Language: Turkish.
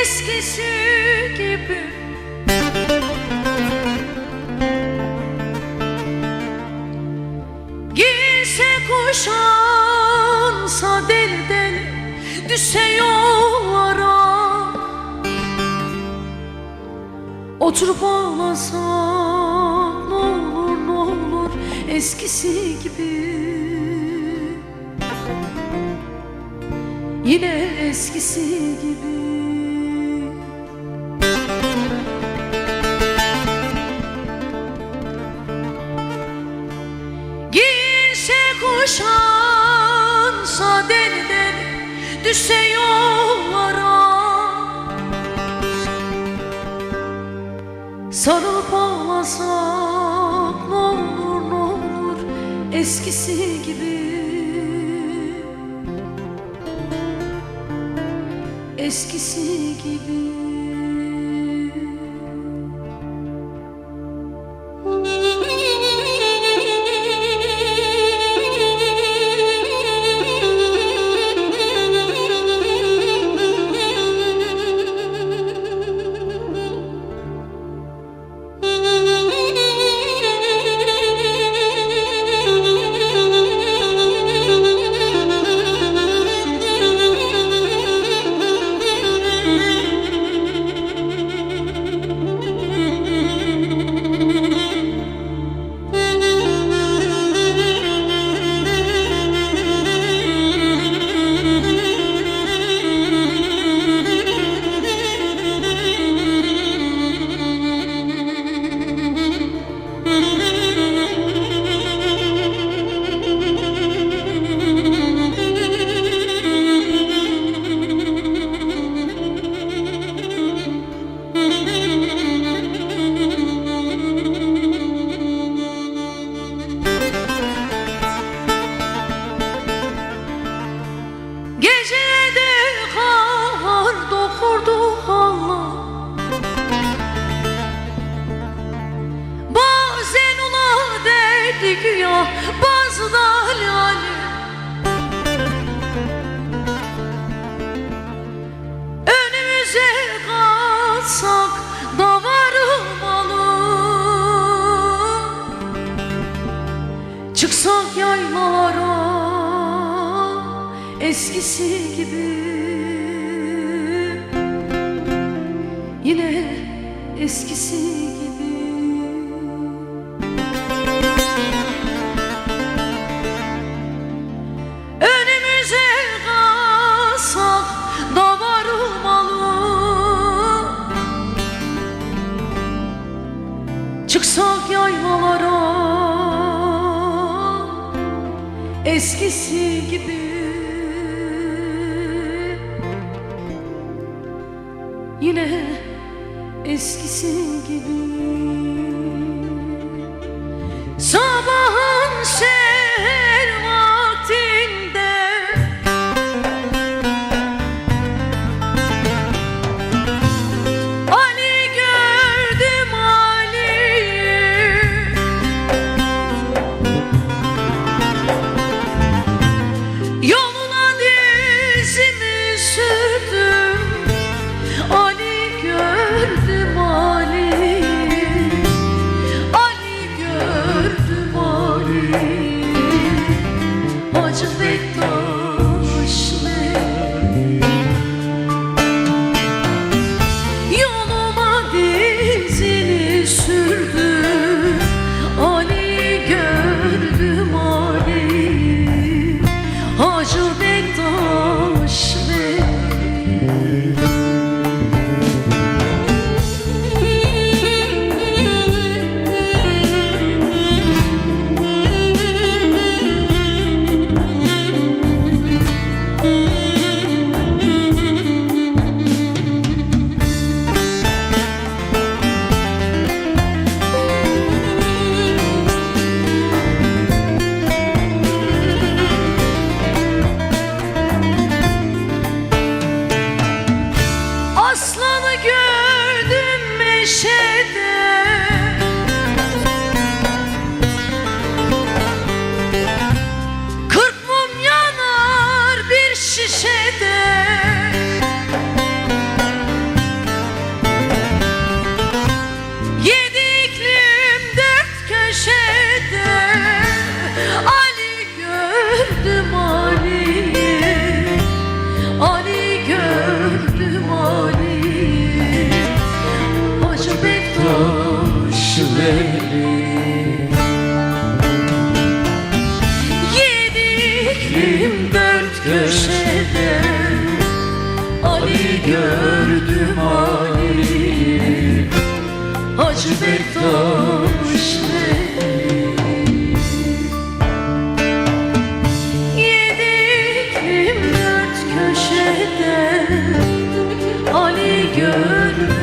eskisi gibi. Giyse kuşansa deli deli Düşse yollara. Oturup ağlasak ne olur ne olur Eskisi gibi. Yine eskisi gibi Kuşansa deli deli Düşse yollara. Sarılıp ağlasak ne olur ne olur Eskisi gibi. Eskisi Gecede kar dokurdu hala Bazen ula derdi güya bazı da lale Önümüze kalsak da varmalı. Çıksak yaylalara eskisi gibi. Yine eskisi gibi. Önümüze kalsak da varmalı Çıksak yaylalara. Eskisi gibi Yine eskisi gibi elleri Yediklim dört köşede Ali gördüm Ali'yi. Hacı Bektaş Yediklim dört köşede Ali gördüm